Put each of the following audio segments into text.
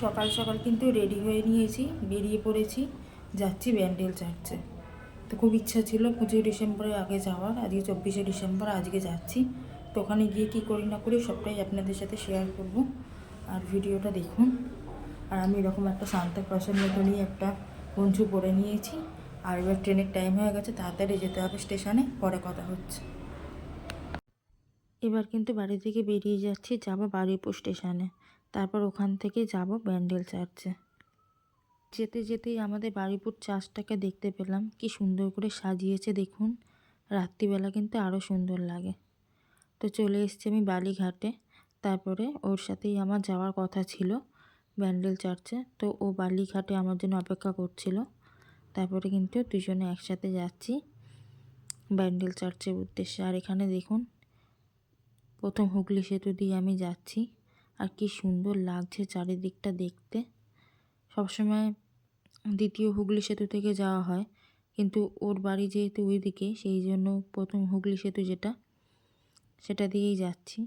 সকাল সকাল কিন্তু রেডি হয়ে নিয়েছি, বেরিয়ে পড়েছি, যাচ্ছি ব্যান্ডেল চার্চে তো খুব ইচ্ছা ছিল পঁচিশে ডিসেম্বরের আগে যাওয়ার, আজকে চব্বিশে ডিসেম্বর, আজকে যাচ্ছি। তো ওখানে গিয়ে কী করি না করি সবটাই আপনাদের সাথে শেয়ার করব। আর ভিডিওটা দেখুন। আর আমি এরকম একটা শান্তা ক্রসের মতনই একটা পঞ্চু পরে নিয়েছি। আর এবার ট্রেনের টাইম হয়ে গেছে, তাড়াতাড়ি যেতে হবে স্টেশনে, পরে কথা হচ্ছে। এবার কিন্তু বাড়ি থেকে বেরিয়ে যাচ্ছি, যাব বারুইপুর স্টেশনে। তারপর ওখান থেকে যাব ব্যান্ডেল চার্চে। যেতে যেতেই আমাদের বারুইপুর চার্চটাকে দেখতে পেলাম। কি সুন্দর করে সাজিয়েছে দেখুন। রাত্রিবেলা কিন্তু আরও সুন্দর লাগে। তো চলে এসেছি আমি বালিঘাটে। তারপরে ওর সাথেই আমার যাওয়ার কথা ছিল ব্যান্ডেল চার্চে। তো ও বালিঘাটে আমার জন্য অপেক্ষা করছিল। তারপরে কিন্তু দুজনে একসাথে যাচ্ছি ব্যান্ডেল চার্চের উদ্দেশ্যে। আর এখানে দেখুন, প্রথম হুগলি সেতু দিয়ে আমি যাচ্ছি। আর কি সুন্দর লাগছে চারিদিকটা দেখতে। সবসময় দ্বিতীয় হুগলি সেতু থেকে যাওয়া হয়, কিন্তু ওর বাড়ি যেহেতু ওইদিকে, সেই জন্য প্রথম হুগলি সেতু যেটা, সেটা দিয়েই যাচ্ছি।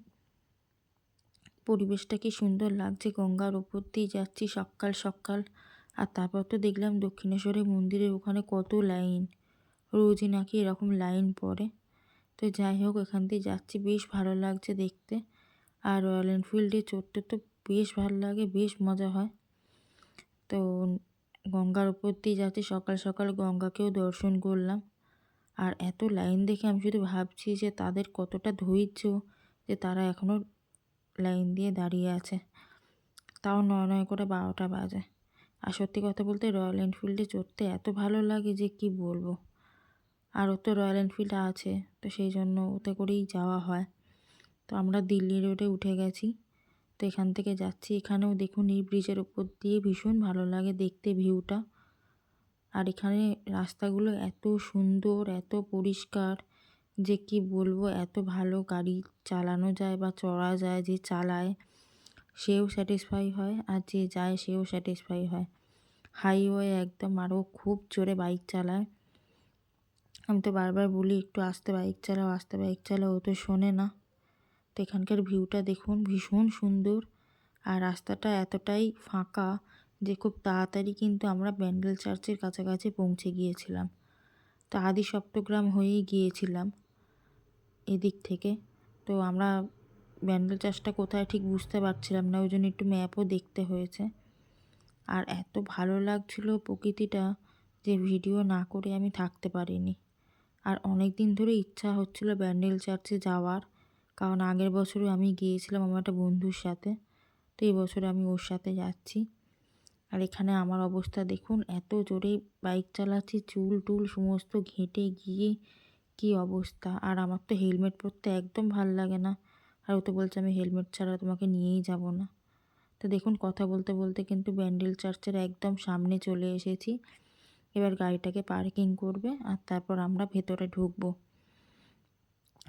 পরিবেশটা কি সুন্দর লাগছে, গঙ্গার ওপর দিয়ে যাচ্ছি সকাল সকাল। আর তারপর তো দেখলাম দক্ষিণেশ্বরের মন্দিরের ওখানে কত লাইন, রোজই নাকি এরকম লাইন পড়ে। তো যাই হোক, এখান দিয়ে যাচ্ছি, বেশ ভালো লাগছে দেখতে। আর রয়্যাল এনফিল্ডে চড়তে তো বেশ ভালো লাগে, বেশ মজা হয়। তো গঙ্গার উপর দিয়ে যাচ্ছি, সকাল সকাল গঙ্গাকেও দর্শন করলাম। আর এত লাইন দেখে আমি শুধু ভাবছি যে তাদের কতটা ধৈর্য যে তারা এখনও লাইন দিয়ে দাঁড়িয়ে আছে। তাও নয় নয় করে বারোটা বাজে। আর সত্যি কথা বলতে রয়্যাল এনফিল্ডে চড়তে এত ভালো লাগে যে কি বলব। আর ও তো রয়্যাল এনফিল্ড আছে, তো সেই জন্য ওতে করেই যাওয়া হয়। তো আমরা দিল্লি রোডে উঠে গেছি। তো এখান থেকে যাচ্ছি। এখানেও দেখুন এই ব্রিজের উপর দিয়ে ভীষণ ভালো লাগে দেখতে ভিউটা। আর এখানে রাস্তাগুলো এত সুন্দর, এত পরিষ্কার যে কি বলব, এত ভালো গাড়ি চালানো যায় বা চড়া যায়, যে চালায় সেও স্যাটিসফাই হয় আর যে যায় সেও স্যাটিসফাই হয়। হাইওয়ে একদম আরও খুব জোরে বাইক চালায়। আমি তো বারবার বলি, একটু আস্তে বাইক চালাও, আস্তে বাইক চালাও, ও তো শোনে না। তো এখানকার ভিউটা দেখুন, ভীষণ সুন্দর। আর রাস্তাটা এতটাই ফাঁকা যে খুব তাড়াতাড়ি কিন্তু আমরা ব্যান্ডেল চার্চের কাছাকাছি পৌঁছে গিয়েছিলাম। তো আদি সপ্তগ্রাম হয়েই গিয়েছিলাম এদিক থেকে। তো আমরা ব্যান্ডেল চার্চটা কোথায় ঠিক বুঝতে পারছিলাম না, ওই জন্য একটু ম্যাপও দেখতে হয়েছে। আর এত ভালো লাগছিল প্রকৃতিটা যে ভিডিও না করে আমি থাকতে পারিনি। আর অনেক দিন ধরে ইচ্ছা হচ্ছিল ব্যান্ডেল চার্চে যাওয়ার। কারণ আগের বছরে আমি গিয়েছিলাম আমার একটা বন্ধুর সাথে। তো এই বছরে আমি ওর সাথে যাচ্ছি। আর এখানে আমার অবস্থা দেখুন, এত জোরে বাইক চালাচ্ছি, চুল টুল সমস্ত ঘেঁটে গিয়ে কি অবস্থা। আর আমার তো হেলমেট পরতে একদম ভালো লাগে না। আর ও তো বলছে, আমি হেলমেট ছাড়া তোমাকে নিয়েই যাব না। তো দেখুন, কথা বলতে বলতে কিন্তু ব্যান্ডেল চার্চের একদম সামনে চলে এসেছি। এবার গাড়িটাকে পার্কিং করবে আর তারপর আমরা ভেতরে ঢুকবো।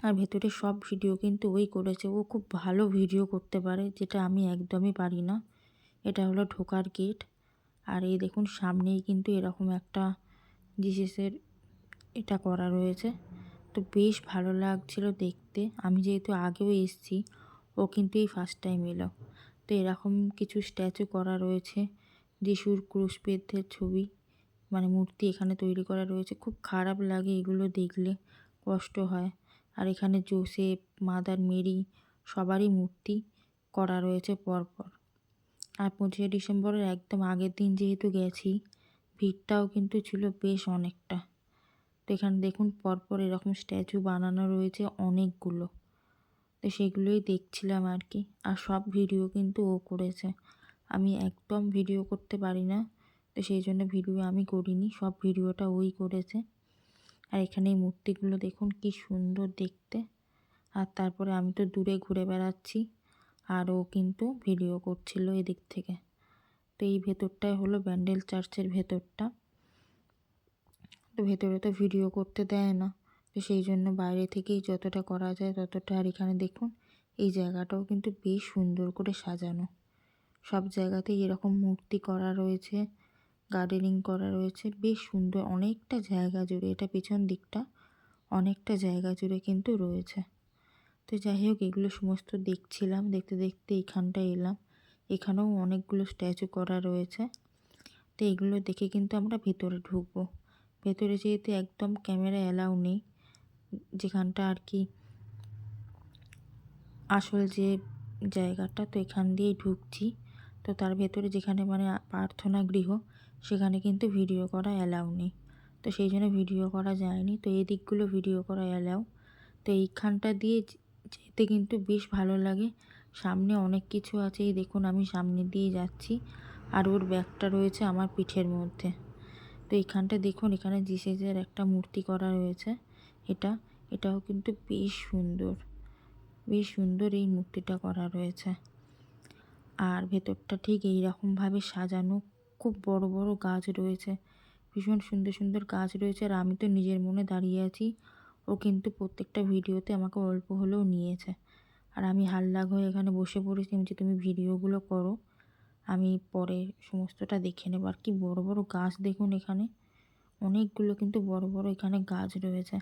আর ভেতরে সব ভিডিও কিন্তু ওই করেছে। ও খুব ভালো ভিডিও করতে পারে, যেটা আমি একদমই পারি না। এটা হলো ঢোকার গেট আর এই দেখুন, সামনেই কিন্তু এরকম একটা জিসেসের এটা করা রয়েছে। তো বেশ ভালো লাগছিল দেখতে। আমি যেহেতু আগেও এসেছি, ও কিন্তু এই ফার্স্ট টাইম এলো। তো এরকম কিছু স্ট্যাচু করা রয়েছে, যিশুর ক্রুশবিদ্ধের ছবি। মানে মূর্তি এখানে তৈরি করা রয়েছে। খুব খারাপ লাগে এগুলো দেখলে, কষ্ট হয়। আর এখানে জোসেফ, মাদার মেরি সবারই মূর্তি করা রয়েছে পরপর। আর পঁচিশে ডিসেম্বরের একদম আগের দিন যেহেতু গেছি, ভিড়টাও কিন্তু ছিল বেশ অনেকটা। তো এখানে দেখুন পরপর এরকম স্ট্যাচু বানানো রয়েছে অনেকগুলো। তো সেগুলোই দেখছিলাম আর কি। আর সব ভিডিও কিন্তু ও করেছে। আমি একদম ভিডিও করতে পারি না, তো সেই জন্য ভিডিও আমি করিনি, সব ভিডিওটা ওই করেছে। আর এখানে এই মূর্তিগুলো দেখুন কি সুন্দর দেখতে। আর তারপরে আমি তো দূরে ঘুরে বেড়াচ্ছি। আর ও কিন্তু ভিডিও করছিল এদিক থেকে। তো এই ভেতরটাই হলো ব্যান্ডেল চার্চের ভেতরটা। তো ভেতরে তো ভিডিও করতে দেয় না। তো সেই জন্য বাইরে থেকেই যতটা করা যায় ততটা। আর এখানে দেখুন, এই জায়গাটাও কিন্তু বেশ সুন্দর করে সাজানো। সব জায়গাতেই এরকম মূর্তি করা রয়েছে। গার্ডেনিং করা রয়েছে। বেশ সুন্দর, অনেকটা জায়গা জুড়ে। এটা পেছন দিকটা অনেকটা জায়গা জুড়ে কিন্তু রয়েছে। তো যাই হোক, এগুলো সমস্ত দেখছিলাম। দেখতে দেখতে এইখানটায় এলাম। এখানেও অনেকগুলো স্ট্যাচু করা রয়েছে। তো এগুলো দেখে কিন্তু আমরা ভেতরে ঢুকবো। ভেতরে যেহেতু একদম ক্যামেরা অ্যালাউ নেই, যেখানটা আর কি আসল যে জায়গাটা, তো এখান দিয়েই ঢুকছি। তো তার ভেতরে যেখানে মানে প্রার্থনা গৃহ সেখানে কিন্তু ভিডিও করা অ্যালাউ নেই। তো সেই জন্য ভিডিও করা যায়নি। তো এই দিকগুলো ভিডিও করা অ্যালাউ তো এইখানটা দিয়ে যেতে কিন্তু বেশ ভালো লাগে। সামনে অনেক কিছু আছে। এই দেখুন, আমি সামনে দিয়ে যাচ্ছি। আর ওর ব্যাগটা রয়েছে আমার পিঠের মধ্যে। তো এইখানটা দেখুন, এখানে জিসেজের একটা মূর্তি করা রয়েছে। এটা, এটাও কিন্তু বেশ সুন্দর। বেশ সুন্দর এই মূর্তিটা করা রয়েছে। আর ভেতরটা ঠিক এই রকমভাবে সাজানো খুব বড় বড় গাছ রয়েছে। ভীষণ সুন্দর সুন্দর গাছ রয়েছে আর আমি তো নিজের মনে দাঁড়িয়ে আছি। ও কিন্তু প্রত্যেকটা ভিডিওতে আমাকে অল্প হলেও নিয়েছে। আর আমি হাল্লাগ হয়ে এখানে বসে পড়েছি। যে তুমি ভিডিওগুলো করো। আমি পরে সমস্তটা দেখে নেব। আর কি বড় বড় গাছ দেখুন এখানে। অনেকগুলো কিন্তু বড় বড় এখানে গাছ রয়েছে।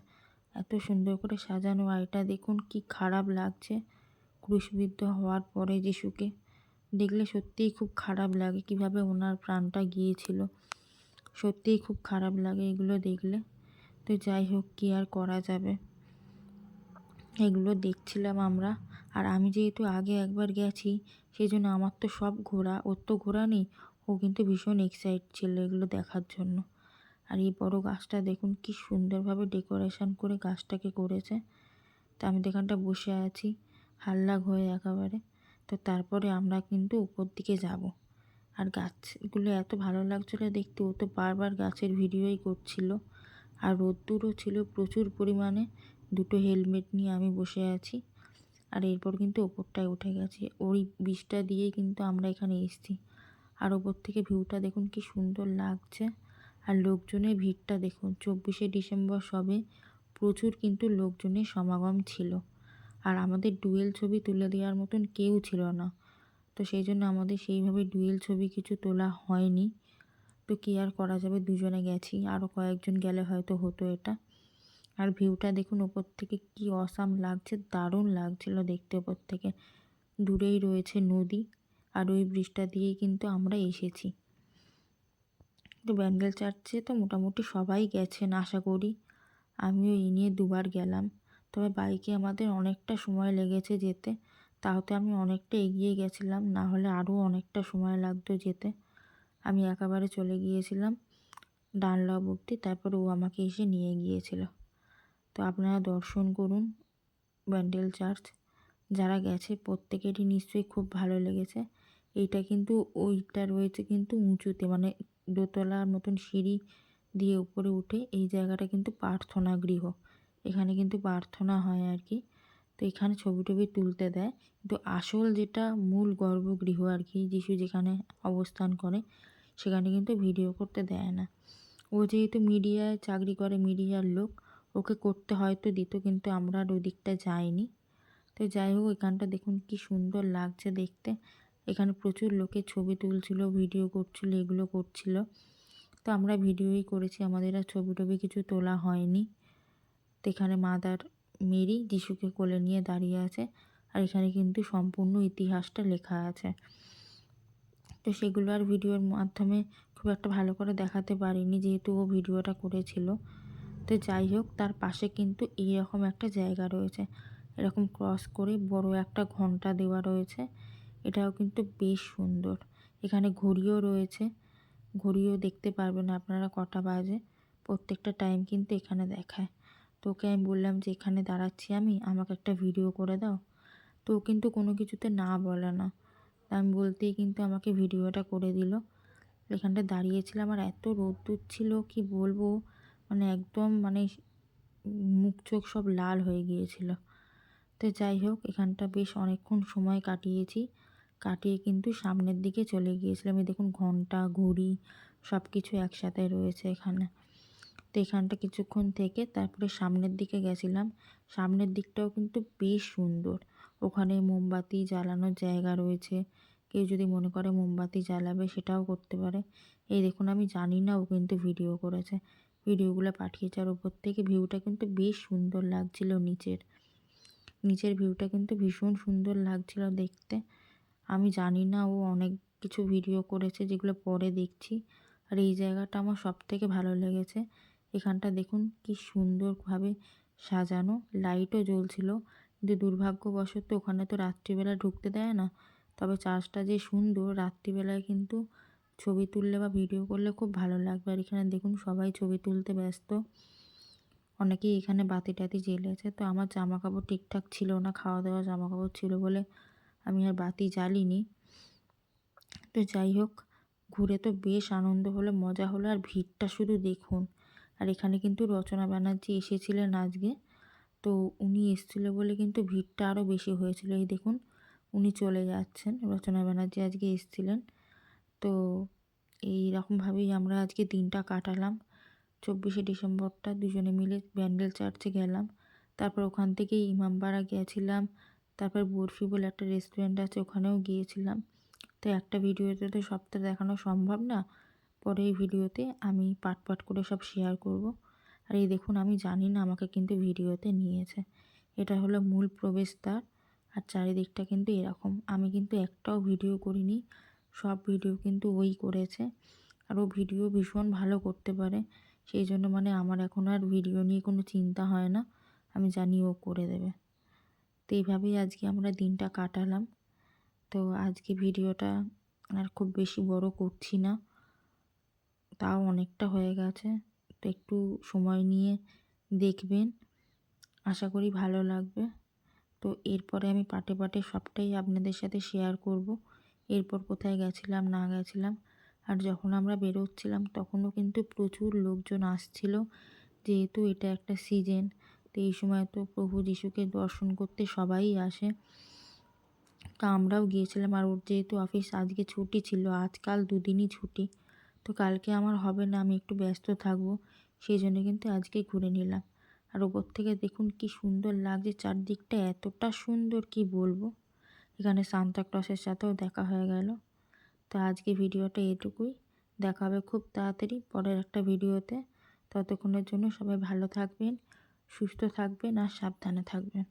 এত সুন্দর করে সাজানো। আর এটা দেখুন কি খারাপ লাগছে। ক্রুশবিদ্ধ হওয়ার পরে যিশুকে। দেখলে সত্যিই খুব খারাপ লাগে কীভাবে ওনার প্রাণটা গিয়েছিল। সত্যিই খুব খারাপ লাগে এগুলো দেখলে। তো যাই হোক, কী আর করা যাবে? এগুলো দেখছিলাম আমরা। আর আমি যেহেতু আগে একবার গেছি সেই জন্য আমার তো সব ঘোরা, ওর তো ঘোরা নেই। ও কিন্তু ভীষণ এক্সাইট ছিল এগুলো দেখার জন্য। আর এই বড় গাছটা দেখুন, কি সুন্দরভাবে ডেকোরেশন করে গাছটাকে করেছে। তা আমি দেখানটা বসে আছি, হাল্লাগ হয়ে একেবারে। তো তারপরে আমরা কিন্তু উপর দিকে যাব। আর গাছগুলো এত ভালো লাগছিল দেখতে, ও তো বারবার গাছের ভিডিওই করছিল। আর রোদ্দুরও ছিল প্রচুর পরিমাণে। দুটো হেলমেট নিয়ে আমি বসে আছি। আর এরপর কিন্তু ওপরটায় উঠে গেছে। ওই বিষটা দিয়েই কিন্তু আমরা এখানে এসেছি। আর ওপর থেকে ভিউটা দেখুন কি সুন্দর লাগছে। আর লোকজনের ভিড়টা দেখুন, চব্বিশে ডিসেম্বর সবে প্রচুর কিন্তু লোকজনের সমাগম ছিল। আর আমাদের ডুয়েল ছবি তুলে দেওয়ার মতন কেউ ছিল না। তো সেই জন্য আমাদের সেইভাবে ডুয়েল ছবি কিছু তোলা হয়নি। তো কী আর করা যাবে? দুজনে গেছি। আরও কয়েকজন গেলে হয়তো হতো এটা। আর ভিউটা দেখুন, ওপর থেকে কি অসাম লাগছে, দারুণ লাগছিল দেখতে ওপর থেকে। দূরেই রয়েছে নদী, আর ওই ব্রিজটা দিয়েই কিন্তু আমরা এসেছি। তো ব্যান্ডেল চার্চে তো মোটামুটি সবাই গেছেন, আশা করি। আমিও এই নিয়ে দুবার গেলাম। তবে বাইকে আমাদের অনেকটা সময় লেগেছে যেতে। তাহলে আমি অনেকটা এগিয়ে গেছিলাম, না হলে আরও অনেকটা সময় লাগতো যেতে। আমি একেবারে চলে গিয়েছিলাম ডানলব অব্দি তারপর ও আমাকে এসে নিয়ে গিয়েছিল। তো আপনারা দর্শন করুন ব্যান্ডেল চার্চ। যারা গেছে, প্রত্যেকেরই নিশ্চয়ই খুব ভালো লেগেছে। এইটা কিন্তু, ওইটা রয়েছে কিন্তু উঁচুতে মানে দোতলার মতন সিঁড়ি দিয়ে উপরে উঠে এই জায়গাটা কিন্তু প্রার্থনা গৃহ। এখানে কিন্তু প্রার্থনা হয় আর কি। তো এখানে ছবি টবি তুলতে দেয়। কিন্তু আসল যেটা মূল গর্ভগৃহ আর কি, যিশু যেখানে অবস্থান করে, সেখানে কিন্তু ভিডিও করতে দেয় না। ও যেহেতু মিডিয়ায় চাকরি করে, মিডিয়ার লোক, ওকে করতে হয়তো দিত, কিন্তু আমরা আর ওই দিকটা যাইনি। তো যাই হোক, এখানটা দেখুন কি সুন্দর লাগছে দেখতে। এখানে প্রচুর লোকে ছবি তুলছিল, ভিডিও করছিল, এগুলো করছিল। তো আমরা ভিডিওই করেছি, আমাদের আর ছবি টবি কিছু তোলা হয়নি। তো এখানে মাদার মেরি যিশুকে কোলে নিয়ে দাঁড়িয়ে আছে আর এখানে কিন্তু সম্পূর্ণ ইতিহাসটা লেখা আছে। তো সেগুলো আর ভিডিওর মাধ্যমে খুব একটা ভালো করে দেখাতে পারিনি যেহেতু ও ভিডিওটা করেছিল। তো যাই হোক, তার পাশে কিন্তু এইরকম একটা জায়গা রয়েছে। এরকম ক্রস করে বড় একটা ঘণ্টা দেওয়া রয়েছে। এটাও কিন্তু বেশ সুন্দর। এখানে ঘড়িও রয়েছে। ঘড়িও দেখতে পারবেন আপনারা কটা বাজে। প্রত্যেকটা টাইম কিন্তু এখানে দেখায়। তো ওকে আমি বললাম যে, এখানে দাঁড়াচ্ছি আমি, আমাকে একটা ভিডিও করে দাও। তো ও কিন্তু কোনো কিছুতে না বলে না। আমি বলতেই কিন্তু আমাকে ভিডিওটা করে দিল। এখানটা দাঁড়িয়েছিলাম আর এত রোদ্দুর ছিল, কি বলব? মানে একদম মানে মুখ চোখ সব লাল হয়ে গিয়েছিল। তো যাই হোক, এখানটা বেশ অনেকক্ষণ সময় কাটিয়েছি। কাটিয়ে কিন্তু সামনের দিকে চলে গিয়েছিলাম। এই দেখুন, ঘণ্টা, ঘড়ি সব কিছু একসাথে রয়েছে এখানে। তো এখানটা কিছুক্ষণ থেকে তারপরে সামনের দিকে গেছিলাম। সামনের দিকটাও কিন্তু বেশ সুন্দর। ওখানে মোমবাতি জ্বালানোর জায়গা রয়েছে। কেউ যদি মনে করে মোমবাতি জ্বালাবে সেটাও করতে পারে। এই দেখুন, আমি জানি না ও কিন্তু ভিডিও করেছে। ভিডিওগুলো পাঠিয়েছে আর ওপর থেকে ভিউটা কিন্তু বেশ সুন্দর লাগছিল নিচের। নিচের ভিউটা কিন্তু ভীষণ সুন্দর লাগছিল দেখতে। আমি জানি না ও অনেক কিছু ভিডিও করেছে যেগুলো পরে দেখছি। আর এই জায়গাটা আমার সব থেকে ভালো লেগেছে। এখানটা দেখুন কি সুন্দরভাবে সাজানো লাইটও জ্বলছিল। কিন্তু দুর্ভাগ্যবশত ওখানে তো রাত্রিবেলা ঢুকতে দেয় না। তবে চার্চটা যে সুন্দর, রাত্রিবেলায় কিন্তু ছবি তুললে বা ভিডিও করলে খুব ভালো লাগবে। আর এখানে দেখুন সবাই ছবি তুলতে ব্যস্ত। অনেকেই এখানে বাতি টাতি জ্বেলেছে। তো আমার জামা কাপড় ঠিকঠাক ছিল না খাওয়া দাওয়া জামা কাপড় ছিল বলে আমি আর বাতি জ্বালিনি। তো যাই হোক, ঘুরে তো বেশ আনন্দ হলো, মজা হলো। আর ভিড়টা শুধু দেখুন। আর এখানে কিন্তু রচনা ব্যানার্জি এসেছিলেন আজকে। তো উনি এসেছিল বলে কিন্তু ভিড়টা আরও বেশি হয়েছিল। এই দেখুন, উনি চলে যাচ্ছেন। রচনা ব্যানার্জি আজকে এসেছিলেন। তো এই রকমভাবেই আমরা আজকে দিনটা কাটালাম। চব্বিশে ডিসেম্বরটা দুজনে মিলে ব্যান্ডেল চার্চে গেলাম। তারপর ওখান থেকেই ইমামবাড়া গিয়েছিলাম তারপর বরফি বলে একটা রেস্টুরেন্ট আছে, ওখানেও গিয়েছিলাম। তো একটা ভিডিওতে তো সবটা দেখানো সম্ভব না। পরে এই ভিডিওতে আমি পাট পাট করে সব শেয়ার করব। আর এই দেখুন, আমি জানি না আমাকে কিন্তু ভিডিওতে নিয়েছে। এটা হলো মূল প্রবেশদ্বার আর চারিদিকটা কিন্তু এরকম। আমি কিন্তু একটাও ভিডিও করিনি, সব ভিডিও কিন্তু ওই করেছে। আর ও ভিডিও ভীষণ ভালো করতে পারে, সেই জন্য মানে আমার এখন আর ভিডিও নিয়ে কোনো চিন্তা হয় না। আমি জানি ও করে দেবে। তো এইভাবেই আজকে আমরা দিনটা কাটালাম। তো আজকে ভিডিওটা আর খুব বেশি বড় করছি না। তাও অনেকটা হয়ে গেছে। তো একটু সময় নিয়ে দেখবেন। আশা করি ভালো লাগবে। তো এরপরে আমি পাটে পাটে সবটাই আপনাদের সাথে শেয়ার করব। এরপর কোথায় গেছিলাম, না গেছিলাম। আর যখন আমরা বেরোচ্ছিলাম, তখনও কিন্তু প্রচুর লোকজন আসছিল। যেহেতু এটা একটা সিজন তো এই সময় তো প্রভু যিশুকে দর্শন করতে সবাই আসে। তো আমরাও গিয়েছিলাম। আর ওর যেহেতু অফিস আজকে ছুটি ছিল। আজকাল দুদিনই ছুটি। তো কালকে আমার হবে না, আমি একটু ব্যস্ত থাকব। সেই জন্য কিন্তু আজকে ঘুরে নিলাম। আর ওপর থেকে দেখুন কি সুন্দর লাগছে, চারদিকটা এতটা সুন্দর কি বলব। এখানে সান্তা ক্লসের সাথেও দেখা হয়ে গেল। তো আজকে ভিডিওটা এটুকুই। দেখা হবে খুব তাড়াতাড়ি পরের একটা ভিডিওতে। ততক্ষণের জন্য সবাই ভালো থাকবেন, সুস্থ থাকবেন আর সাবধানে থাকবেন।